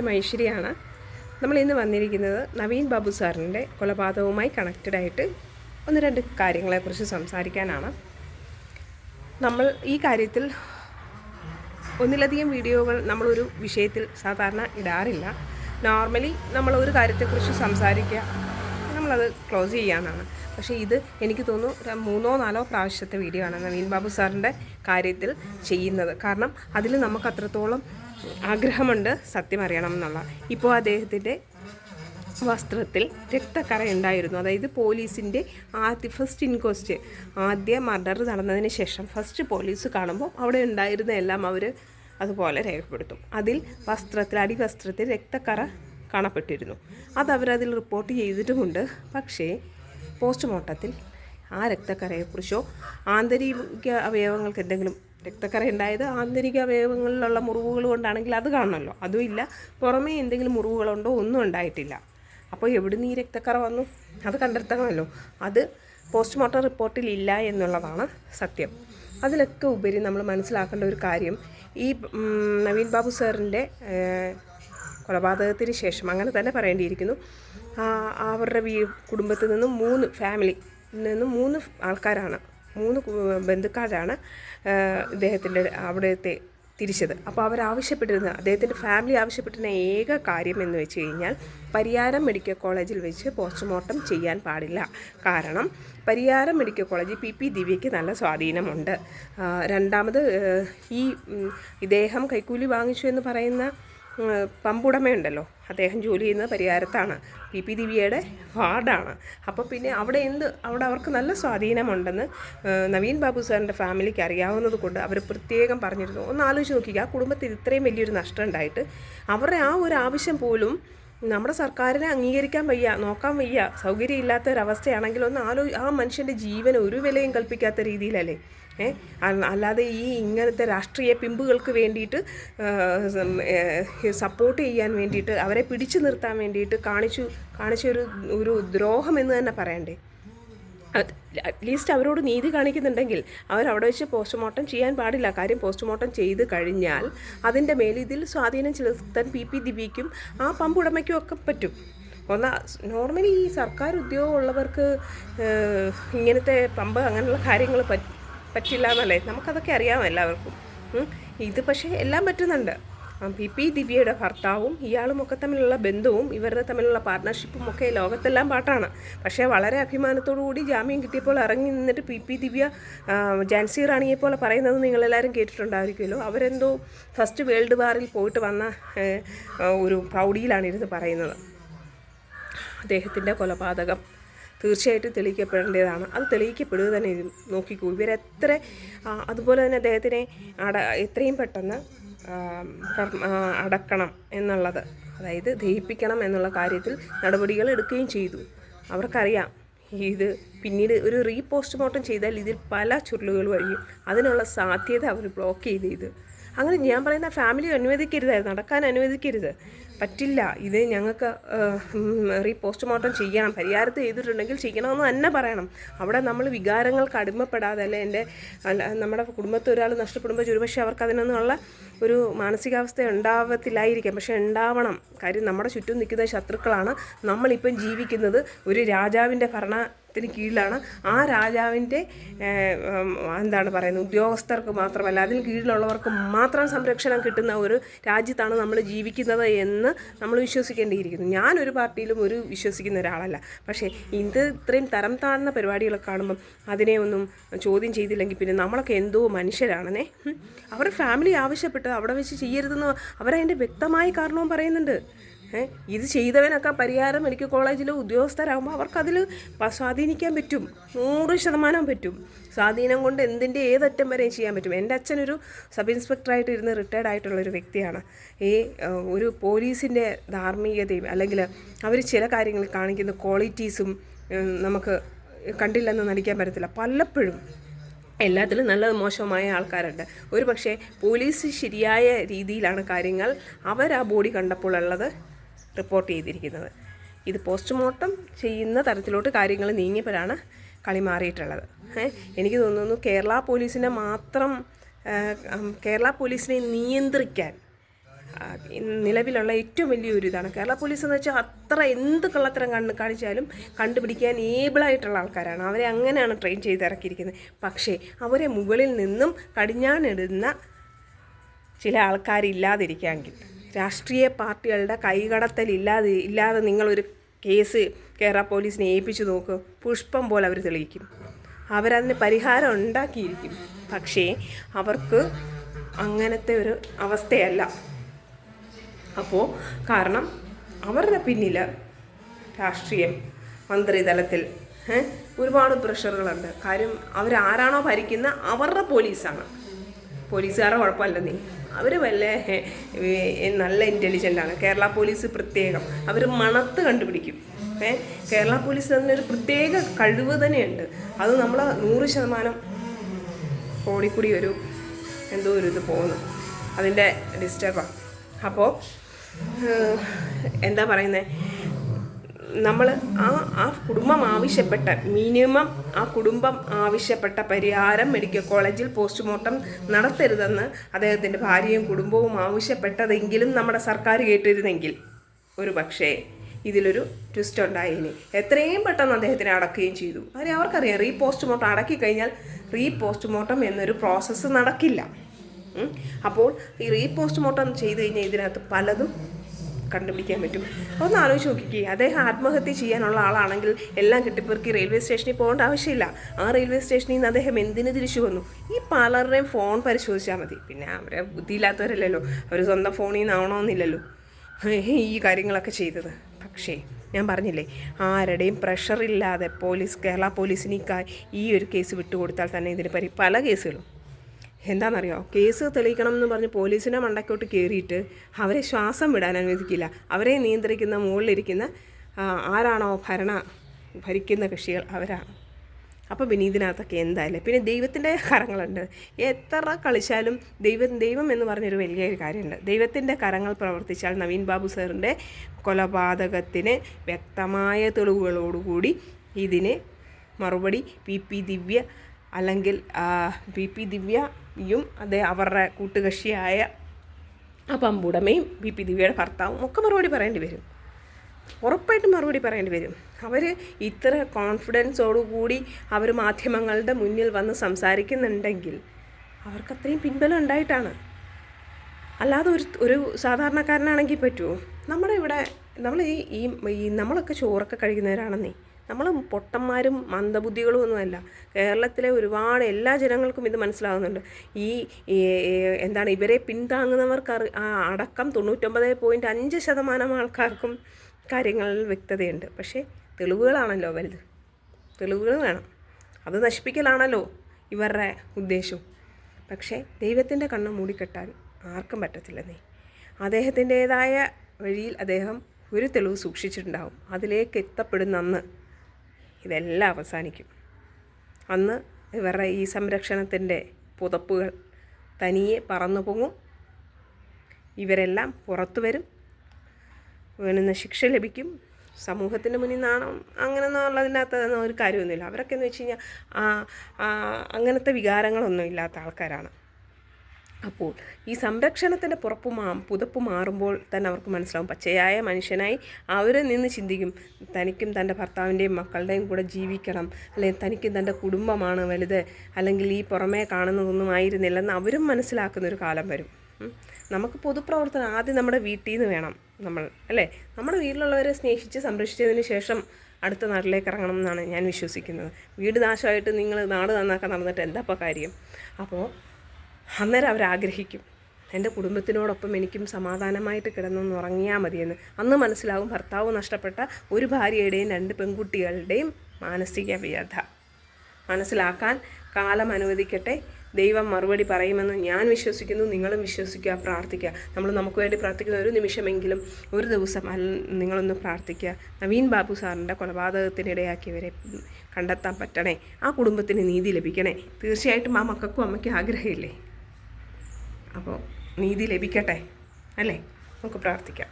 ഐശ്വര്യാണ് നമ്മൾ ഇന്ന് വന്നിരിക്കുന്നത് നവീൻ ബാബു സാറിന്റെ കൊലപാതകവുമായി കണക്റ്റഡ് ആയിട്ട് ഒന്ന് രണ്ട് കാര്യങ്ങളെക്കുറിച്ച് സംസാരിക്കാനാണ്. നമ്മൾ ഈ കാര്യത്തിൽ ഒന്നിലധികം വീഡിയോകൾ നമ്മളൊരു വിഷയത്തിൽ സാധാരണ ഇടാറില്ല. നോർമലി നമ്മൾ ഒരു കാര്യത്തെക്കുറിച്ച് സംസാരിക്കുക നമ്മളത് ക്ലോസ് ചെയ്യാനാണ്. പക്ഷേ ഇത് എനിക്ക് തോന്നുന്നു മൂന്നോ നാലോ പ്രാവശ്യത്തെ വീഡിയോ ആണ് നവീൻ ബാബു സാറിന്റെ കാര്യത്തിൽ ചെയ്യുന്നത്. കാരണം അതിൽ നമുക്ക് അത്രത്തോളം ആഗ്രഹമുണ്ട് സത്യം അറിയണം എന്നുള്ള. ഇപ്പോൾ അദ്ദേഹത്തിന്റെ വസ്ത്രത്തിൽ രക്തക്കറ ഉണ്ടായിരുന്നു. അതായത് പോലീസിന്റെ ആദ്യ ഫസ്റ്റ് ഇൻക്വസ്റ്റ് ആദ്യ മർഡർ നടന്നതിന് ശേഷം ഫസ്റ്റ് പോലീസ് കാണുമ്പോൾ അവിടെ ഉണ്ടായിരുന്ന എല്ലാം അവർ അതുപോലെ രേഖപ്പെടുത്തും. അതിൽ വസ്ത്രത്തിൽ അടിവസ്ത്രത്തിൽ രക്തക്കറ കാണപ്പെട്ടിരുന്നു. അതവരതിൽ റിപ്പോർട്ട് ചെയ്തിട്ടുമുണ്ട്. പക്ഷേ പോസ്റ്റ്മോർട്ടത്തിൽ ആ രക്തക്കറയെക്കുറിച്ചോ ആന്തരിക അവയവങ്ങൾക്ക് എന്തെങ്കിലും രക്തക്കറ ഉണ്ടായത് ആന്തരിക അവയവങ്ങളിലുള്ള മുറിവുകൾ കൊണ്ടാണെങ്കിൽ അത് കാണണമല്ലോ. അതുമില്ല പുറമേ എന്തെങ്കിലും മുറിവുകളുണ്ടോ? ഒന്നും ഉണ്ടായിട്ടില്ല. അപ്പോൾ എവിടുന്ന് ഈ രക്തക്കറ വന്നു? അത് കണ്ടെത്തണമല്ലോ. അത് പോസ്റ്റ്മോർട്ടം റിപ്പോർട്ടിൽ ഇല്ല എന്നുള്ളതാണ് സത്യം. അതിലൊക്കെ ഉപരി നമ്മൾ മനസ്സിലാക്കേണ്ട ഒരു കാര്യം ഈ നവീൻ ബാബു സാറിന്റെ കൊലപാതകത്തിന് ശേഷം അങ്ങനെ തന്നെ പറയേണ്ടിയിരിക്കുന്നു. അവരുടെ വീ കുടുംബത്തിൽ നിന്നും മൂന്ന് ഫാമിലി നിന്നും മൂന്ന് ആൾക്കാരാണ്. മൂന്ന് ബന്ധുക്കാരാണ് ഇദ്ദേഹത്തിന്റെ അവിടുത്തെ തിരിച്ചത്. അപ്പോൾ അവരാവശ്യപ്പെട്ടിരുന്ന അദ്ദേഹത്തിന്റെ ഫാമിലി ആവശ്യപ്പെട്ടിരുന്ന ഏക കാര്യം എന്ന് വെച്ച് കഴിഞ്ഞാൽ പരിയാരം മെഡിക്കൽ കോളേജിൽ വെച്ച് പോസ്റ്റ്മോർട്ടം ചെയ്യാൻ പാടില്ല. കാരണം Pariyaram medical college P P ദിവ്യയ്ക്ക് നല്ല സ്വാധീനമുണ്ട്. രണ്ടാമത് ഈ ഇദ്ദേഹം കൈക്കൂലി വാങ്ങിച്ചു എന്ന് പറയുന്ന പമ്പുടമയുണ്ടല്ലോ. അദ്ദേഹം ജോലി ചെയ്യുന്നത് പരിഹാരത്താണ് പി പി ദിവ്യയുടെ വാർഡാണ്. അപ്പോൾ പിന്നെ അവിടെ എന്ത് അവിടെ അവർക്ക് നല്ല സ്വാധീനമുണ്ടെന്ന് നവീൻ ബാബു സാറിന്റെ ഫാമിലിക്ക് അറിയാവുന്നത് കൊണ്ട് അവർ പ്രത്യേകം പറഞ്ഞിരുന്നു. ഒന്ന് ആലോചിച്ച് നോക്കിക്കുക ആ കുടുംബത്തിൽ ഇത്രയും വലിയൊരു നഷ്ടം ഉണ്ടായിട്ട് അവരുടെ ആ ഒരു ആവശ്യം പോലും നമ്മുടെ സർക്കാരിനെ അംഗീകരിക്കാൻ വയ്യ നോക്കാൻ വയ്യ. സൗകര്യമില്ലാത്ത ഒരവസ്ഥയാണെങ്കിൽ ഒന്ന് ആലോ ആ മനുഷ്യന്റെ ജീവന് ഒരു വിലയും കൽപ്പിക്കാത്ത രീതിയിലല്ലേ? ഏ? അല്ലാതെ ഈ ഇങ്ങനത്തെ രാഷ്ട്രീയ പിമ്പുകൾക്ക് വേണ്ടിയിട്ട് സപ്പോർട്ട് ചെയ്യാൻ വേണ്ടിയിട്ട് അവരെ പിടിച്ചു നിർത്താൻ വേണ്ടിയിട്ട് കാണിച്ചു കാണിച്ച ഒരു ഒരു ദ്രോഹം എന്ന് തന്നെ പറയണ്ടേ? അറ്റ്ലീസ്റ്റ് അവരോട് നീതി കാണിക്കുന്നുണ്ടെങ്കിൽ അവരവിടെ വെച്ച് പോസ്റ്റ്മോർട്ടം ചെയ്യാൻ പാടില്ല. കാര്യം പോസ്റ്റ്മോർട്ടം ചെയ്ത് കഴിഞ്ഞാൽ അതിന്റെ മേലിതിൽ സ്വാധീനം ചെലുത്താൻ പി പി ദിവ്യയ്ക്കും ആ പമ്പുടമയ്ക്കും ഒക്കെ പറ്റും. ഒന്ന് നോർമലി ഈ സർക്കാർ ഉദ്യോഗമുള്ളവർക്ക് ഉള്ളവർക്ക് ഇങ്ങനത്തെ പമ്പ് അങ്ങനെയുള്ള കാര്യങ്ങൾ പറ്റ് പറ്റില്ല എന്നല്ലേ? നമുക്കതൊക്കെ അറിയാം എല്ലാവർക്കും. ഇത് പക്ഷേ എല്ലാം പറ്റുന്നുണ്ട്. പി പി ദിവ്യയുടെ ഭർത്താവും ഇയാളും ഒക്കെ തമ്മിലുള്ള ബന്ധവും ഇവരുടെ തമ്മിലുള്ള പാർട്ട്ണർഷിപ്പും ഒക്കെ ലോകത്തെല്ലാം പാട്ടാണ്. പക്ഷേ വളരെ അഭിമാനത്തോടു കൂടി ജാമ്യം കിട്ടിയപ്പോൾ ഇറങ്ങി നിന്നിട്ട് പി പി ദിവ്യ ജാൻസി റാണിയെ പോലെ പറയുന്നത് നിങ്ങളെല്ലാവരും കേട്ടിട്ടുണ്ടായിരിക്കുമല്ലോ. അവരെന്തോ ഫസ്റ്റ് വേൾഡ് വാറിൽ പോയിട്ട് വന്ന ഒരു പ്രൗഢിയിലാണ് ഇരുന്ന് പറയുന്നത്. അദ്ദേഹത്തിന്റെ കൊലപാതകം തീർച്ചയായിട്ടും തെളിയിക്കപ്പെടേണ്ടതാണ്. അത് തെളിയിക്കപ്പെടുക തന്നെ നോക്കിക്കൂ. ഇവരെത്ര അതുപോലെ തന്നെ അദ്ദേഹത്തിനെ അട എത്രയും പെട്ടെന്ന് അടക്കണം എന്നുള്ളത്. അതായത് ദഹിപ്പിക്കണം എന്നുള്ള കാര്യത്തിൽ നടപടികൾ എടുക്കുകയും ചെയ്തു. അവർക്കറിയാം ഇത് പിന്നീട് ഒരു റീ പോസ്റ്റ്മോർട്ടം ചെയ്താൽ ഇതിൽ പല ചുരുളുകൾ വഴിയും അതിനുള്ള സാധ്യത അവർ ബ്ലോക്ക് ചെയ്ത് ഇത് അങ്ങനെ ഞാൻ പറയുന്ന ഫാമിലി അനുവദിക്കരുതായിരുന്നു. നടക്കാൻ അനുവദിക്കരുത്. പറ്റില്ല. ഇത് ഞങ്ങൾക്ക് റീ പോസ്റ്റ്മോർട്ടം ചെയ്യണം പരിഹാരത്തെ ചെയ്തിട്ടുണ്ടെങ്കിൽ ചെയ്യണമെന്ന് തന്നെ പറയണം. അവിടെ നമ്മൾ വികാരങ്ങൾക്ക് അടിമപ്പെടാതെ അല്ലെ എന്റെ നമ്മുടെ കുടുംബത്തിൽ ഒരാൾ നഷ്ടപ്പെടുമ്പോൾ ഒരുപക്ഷെ അവർക്ക് അതിനൊന്നുള്ള ഒരു മാനസികാവസ്ഥ ഉണ്ടാവത്തില്ലായിരിക്കാം. പക്ഷേ ഉണ്ടാവണം. കാര്യം നമ്മുടെ ചുറ്റും നിൽക്കുന്ന ശത്രുക്കളാണ് നമ്മളിപ്പം ജീവിക്കുന്നത്. ഒരു രാജാവിന്റെ ഭരണത്തിന് കീഴിലാണ് ആ രാജാവിന്റെ എന്താണ് പറയുന്നത് ഉദ്യോഗസ്ഥർക്ക് മാത്രമല്ല അതിന് കീഴിലുള്ളവർക്ക് മാത്രം സംരക്ഷണം കിട്ടുന്ന ഒരു രാജ്യത്താണ് നമ്മൾ ജീവിക്കുന്നത് എന്ന് നമ്മൾ വിശ്വസിക്കേണ്ടിയിരിക്കുന്നു. ഞാനൊരു പാർട്ടിയിലും ഒരു വിശ്വസിക്കുന്ന ഒരാളല്ല. പക്ഷേ ഇത് ഇത്രയും തരം താഴ്ന്ന പരിപാടികളൊക്കെ കാണുമ്പം അതിനെ ഒന്നും ചോദ്യം ചെയ്തില്ലെങ്കിൽ പിന്നെ നമ്മളൊക്കെ എന്തോ മനുഷ്യരാണെന്നേ. അവരുടെ ഫാമിലി ആവശ്യപ്പെട്ട് അവിടെ വെച്ച് ചെയ്യരുതെന്ന് അവരതിന്റെ വ്യക്തമായ കാരണവും പറയുന്നുണ്ട്. ഇത് ചെയ്തവനൊക്കെ പരിഹാരം മെഡിക്കൽ കോളേജിലെ ഉദ്യോഗസ്ഥരാകുമ്പോൾ അവർക്കതിൽ സ്വാധീനിക്കാൻ പറ്റും. നൂറ് ശതമാനം പറ്റും. സ്വാധീനം കൊണ്ട് എന്തിന്റെ ഏതറ്റം വരെയും ചെയ്യാൻ പറ്റും. എന്റെ അച്ഛനൊരു സബ് ഇൻസ്പെക്ടറായിട്ട് ഇരുന്ന് റിട്ടയർഡ് ആയിട്ടുള്ളൊരു വ്യക്തിയാണ്. ഈ ഒരു പോലീസിന്റെ ധാർമ്മികതയും അല്ലെങ്കിൽ അവർ ചില കാര്യങ്ങൾ കാണിക്കുന്ന ക്വാളിറ്റീസും നമുക്ക് കണ്ടില്ലെന്ന് നടിക്കാൻ പറ്റത്തില്ല. പലപ്പോഴും എല്ലാത്തിലും നല്ല മോശമായ ആൾക്കാരുണ്ട്. ഒരു പക്ഷേ പോലീസ് ശരിയായ രീതിയിലാണ് കാര്യങ്ങൾ. അവർ ആ ബോഡി കണ്ടപ്പോൾ ഉള്ളത്. റിപ്പോർട്ട് ചെയ്തിരിക്കുന്നത്. ഇത് പോസ്റ്റ്മോർട്ടം ചെയ്യുന്ന തരത്തിലോട്ട് കാര്യങ്ങൾ നീങ്ങിയപ്പോഴാണ് കളി മാറിയിട്ടുള്ളത്. എനിക്ക് തോന്നുന്നു കേരള പോലീസിനെ മാത്രം കേരള പോലീസിനെ നിയന്ത്രിക്കാൻ നിലവിലുള്ള ഏറ്റവും വലിയൊരു ഇതാണ്. കേരള പോലീസ് എന്ന് വെച്ചാൽ അത്ര എന്ത് കള്ളത്തരം കണ്ണ് കാണിച്ചാലും കണ്ടുപിടിക്കാൻ ഏബിളായിട്ടുള്ള ആൾക്കാരാണ്. അവരെ അങ്ങനെയാണ് ട്രെയിൻ ചെയ്ത് ഇറക്കിയിരിക്കുന്നത്. പക്ഷേ അവരെ മുകളിൽ നിന്നും കടിഞ്ഞാണിടുന്ന ചില ആൾക്കാരില്ലാതിരിക്കാമെങ്കിൽ രാഷ്ട്രീയ പാർട്ടികളുടെ കൈകടത്തൽ ഇല്ലാതെ നിങ്ങളൊരു കേസ് കേരള പോലീസിനെ ഏൽപ്പിച്ചു നോക്ക്. പുഷ്പം പോലെ അവർ തെളിയിക്കും. അവരതിന് പരിഹാരം ഉണ്ടാക്കിയിരിക്കും. പക്ഷേ അവർക്ക് അങ്ങനത്തെ ഒരു അവസ്ഥയല്ല. അപ്പോൾ കാരണം അവരുടെ പിന്നിൽ രാഷ്ട്രീയം മന്ത്രിതലത്തിൽ ഒരുപാട് പ്രഷറുകളുണ്ട്. കാര്യം അവരാരാണോ ഭരിക്കുന്ന? അവരുടെ പോലീസാണ്. പോലീസുകാരെ കുഴപ്പമല്ല നീ. അവർ വല്ല നല്ല ഇന്റലിജന്റ് ആണ്. കേരള പോലീസ് പ്രത്യേകം. അവർ മണത്ത് കണ്ടുപിടിക്കും. ഏ കേരള പോലീസ് അതിനൊരു പ്രത്യേക കഴിവ് തന്നെയുണ്ട്. അത് നമ്മൾ നൂറ് ശതമാനം ഓടിക്കൂടി ഒരു എന്തോ ഒരു ഇത് പോകുന്നു. അതിന്റെ ഡിസ്റ്റർബാണ് അപ്പോൾ എന്താ പറയുന്നത് നമ്മൾ ആ ആ കുടുംബം ആവശ്യപ്പെട്ട മിനിമം ആ കുടുംബം ആവശ്യപ്പെട്ട പരിഹാരം മെഡിക്കൽ കോളേജിൽ പോസ്റ്റ്മോർട്ടം നടത്തരുതെന്ന് അദ്ദേഹത്തിന്റെ ഭാര്യയും കുടുംബവും ആവശ്യപ്പെട്ടതെങ്കിലും നമ്മുടെ സർക്കാർ കേട്ടിരുന്നെങ്കിൽ ഒരു പക്ഷേ ഇതിലൊരു ട്വിസ്റ്റ് ഉണ്ടായിനി. എത്രയും പെട്ടെന്ന് അദ്ദേഹത്തിനെ അടക്കുകയും ചെയ്തു. കാര്യം അവർക്കറിയാം റീ പോസ്റ്റ്മോർട്ടം അടക്കി കഴിഞ്ഞാൽ റീ പോസ്റ്റ്മോർട്ടം എന്നൊരു പ്രോസസ്സ് നടക്കില്ല. അപ്പോൾ ഈ റീ പോസ്റ്റ്മോർട്ടം ചെയ്ത് കഴിഞ്ഞാൽ ഇതിനകത്ത് പലതും കണ്ടുപിടിക്കാൻ പറ്റും. ഒന്ന് ആലോചിച്ച് നോക്കിക്കേ. അദ്ദേഹം ആത്മഹത്യ ചെയ്യാനുള്ള ആളാണെങ്കിൽ എല്ലാം കെട്ടിപ്പെറുക്കി റെയിൽവേ സ്റ്റേഷനിൽ പോകേണ്ട ആവശ്യമില്ല. ആ റെയിൽവേ സ്റ്റേഷനിൽ നിന്ന് അദ്ദേഹം എന്തിനു തിരിച്ചു വന്നു? ഈ പലരുടെയും ഫോൺ പരിശോധിച്ചാൽ മതി. പിന്നെ അവരെ ബുദ്ധിയില്ലാത്തവരല്ലല്ലോ. അവർ സ്വന്തം ഫോണിൽ നിന്നാവണമെന്നില്ലല്ലോ. ഈ കാര്യങ്ങളൊക്കെ ചെയ്തത്. പക്ഷേ ഞാൻ പറഞ്ഞില്ലേ ആരുടെയും പ്രഷറില്ലാതെ പോലീസ് കേരള പോലീസിന് ഈ ഈ ഒരു കേസ് വിട്ടുകൊടുത്താൽ തന്നെ ഇതിന് പരി പല കേസുകളും എന്താണെന്നറിയോ കേസ് തെളിയിക്കണം എന്ന് പറഞ്ഞ് പോലീസിനെ മണ്ടക്കോട്ട് കയറിയിട്ട് അവരെ ശ്വാസം വിടാൻ അനുവദിക്കില്ല. അവരെ നിയന്ത്രിക്കുന്ന മുകളിലിരിക്കുന്ന ആരാണോ ഭരണ ഭരിക്കുന്ന കക്ഷികൾ അവരാണ് അപ്പോൾ വിനീതിനകത്തൊക്കെ എന്തായാലും പിന്നെ ദൈവത്തിന്റെ കരങ്ങളുണ്ട്. എത്ര കളിച്ചാലും ദൈവം ദൈവം എന്ന് പറഞ്ഞൊരു വലിയൊരു കാര്യമുണ്ട്. ദൈവത്തിന്റെ കരങ്ങൾ പ്രവർത്തിച്ചാൽ നവീൻ ബാബു സാറിന്റെ കൊലപാതകത്തിന് വ്യക്തമായ തെളിവുകളോടുകൂടി ഇതിന് മറുപടി പി പി ദിവ്യ അല്ലെങ്കിൽ പി പി ദിവ്യയും അതേ അവരുടെ കൂട്ടുകക്ഷിയായ ആ പമ്പുടമയും പി പി ദിവ്യയുടെ ഭർത്താവും ഒക്കെ മറുപടി പറയേണ്ടി വരും. ഉറപ്പായിട്ടും മറുപടി പറയേണ്ടി വരും. അവർ ഇത്ര കോൺഫിഡൻസോടുകൂടി അവർ മാധ്യമങ്ങളുടെ മുന്നിൽ വന്ന് സംസാരിക്കുന്നുണ്ടെങ്കിൽ അവർക്ക് അത്രയും പിൻബലം ഉണ്ടായിട്ടാണ്. അല്ലാതെ ഒരു ഒരു സാധാരണക്കാരനാണെങ്കിൽ പറ്റുമോ നമ്മുടെ ഇവിടെ നമ്മൾ ഈ ഈ നമ്മളൊക്കെ ചോറൊക്കെ കഴിക്കുന്നവരാണെന്നേ. നമ്മൾ പൊട്ടന്മാരും മന്ദബുദ്ധികളും ഒന്നുമല്ല. കേരളത്തിലെ ഒരുപാട് എല്ലാ ജനങ്ങൾക്കും ഇത് മനസ്സിലാകുന്നുണ്ട് ഈ എന്താണ് ഇവരെ പിന്താങ്ങുന്നവർക്ക് അടക്കം തൊണ്ണൂറ്റൊമ്പത് പോയിന്റ് അഞ്ച് ശതമാനം ആൾക്കാർക്കും കാര്യങ്ങളിൽ വ്യക്തതയുണ്ട്. പക്ഷേ തെളിവുകളാണല്ലോ വലുത്. തെളിവുകൾ വേണം. അത് നശിപ്പിക്കലാണല്ലോ ഇവരുടെ ഉദ്ദേശം. പക്ഷേ ദൈവത്തിന്റെ കണ്ണ് മൂടിക്കെട്ടാൻ ആർക്കും പറ്റത്തില്ലെന്നേ അദ്ദേഹത്തിന്റേതായ വഴിയിൽ അദ്ദേഹം ഒരു തെളിവ് സൂക്ഷിച്ചിട്ടുണ്ടാവും. അതിലേക്ക് എത്തപ്പെടുന്ന അന്ന് ഇതെല്ലാം അവസാനിക്കും. അന്ന് ഇവരുടെ ഈ സംരക്ഷണത്തിന്റെ പുതപ്പുകൾ തനിയെ പറന്നു ഇവരെല്ലാം പുറത്തു വരും. വേണുന്ന ശിക്ഷ ലഭിക്കും. സമൂഹത്തിന്റെ മുന്നിൽ നാണം അങ്ങനെയൊന്നും ഉള്ളതിനകത്ത് ഒരു കാര്യമൊന്നുമില്ല. അവരൊക്കെ എന്ന് വെച്ച് കഴിഞ്ഞാൽ അങ്ങനത്തെ വികാരങ്ങളൊന്നും ഇല്ലാത്ത ആൾക്കാരാണ്. അപ്പോൾ ഈ സംരക്ഷണത്തിന്റെ പുറപ്പ് മാ പുതപ്പ് മാറുമ്പോൾ തന്നെ അവർക്ക് മനസ്സിലാവും. പച്ചയായ മനുഷ്യനായി അവരെ നിന്ന് ചിന്തിക്കും. തനിക്കും തന്റെ ഭർത്താവിന്റെയും മക്കളുടെയും കൂടെ ജീവിക്കണം. അല്ലെങ്കിൽ തനിക്കും തന്റെ കുടുംബമാണ് വലുത്. അല്ലെങ്കിൽ ഈ പുറമേ കാണുന്നതൊന്നും ആയിരുന്നില്ലെന്ന് അവരും മനസ്സിലാക്കുന്ന ഒരു കാലം വരും. നമുക്ക് പൊതുപ്രവർത്തനം ആദ്യം നമ്മുടെ വീട്ടിൽ നിന്ന് വേണം നമ്മൾ അല്ലേ? നമ്മുടെ വീട്ടിലുള്ളവരെ സ്നേഹിച്ച് സംരക്ഷിച്ചതിന് ശേഷം അടുത്ത നാട്ടിലേക്ക് ഇറങ്ങണം എന്നാണ് ഞാൻ വിശ്വസിക്കുന്നത്. വീട് നാശമായിട്ട് നിങ്ങൾ നാട് നന്നാക്കാൻ നടന്നിട്ട് എന്താ കാര്യം? അപ്പോൾ അന്നേരം അവരാഗ്രഹിക്കും. എന്റെ കുടുംബത്തിനോടൊപ്പം എനിക്കും സമാധാനമായിട്ട് കിടന്നൊന്ന് ഉറങ്ങിയാൽ മതിയെന്ന്. അന്ന് മനസ്സിലാവും ഭർത്താവ് നഷ്ടപ്പെട്ട ഒരു ഭാര്യയുടെയും രണ്ട് പെൺകുട്ടികളുടെയും മാനസിക വ്യഥ. മനസ്സിലാക്കാൻ കാലം അനുവദിക്കട്ടെ. ദൈവം മറുപടി പറയുമെന്ന് ഞാൻ വിശ്വസിക്കുന്നു നിങ്ങളും വിശ്വസിക്കുക പ്രാർത്ഥിക്കുക. നമ്മൾ നമുക്ക് വേണ്ടി പ്രാർത്ഥിക്കുന്ന ഒരു നിമിഷമെങ്കിലും ഒരു ദിവസം അല്ല നിങ്ങളൊന്ന് പ്രാർത്ഥിക്കുക. നവീൻ ബാബു സാറിന്റെ കൊലപാതകത്തിനിടയാക്കിയവരെ കണ്ടെത്താൻ പറ്റണേ. ആ കുടുംബത്തിന് നീതി ലഭിക്കണേ. തീർച്ചയായിട്ടും ആ മക്കൾക്കും അമ്മയ്ക്കും ആഗ്രഹമില്ലേ? അപ്പോൾ നീതി ലഭിക്കട്ടെ അല്ലേ? നമുക്ക് പ്രാർത്ഥിക്കാം.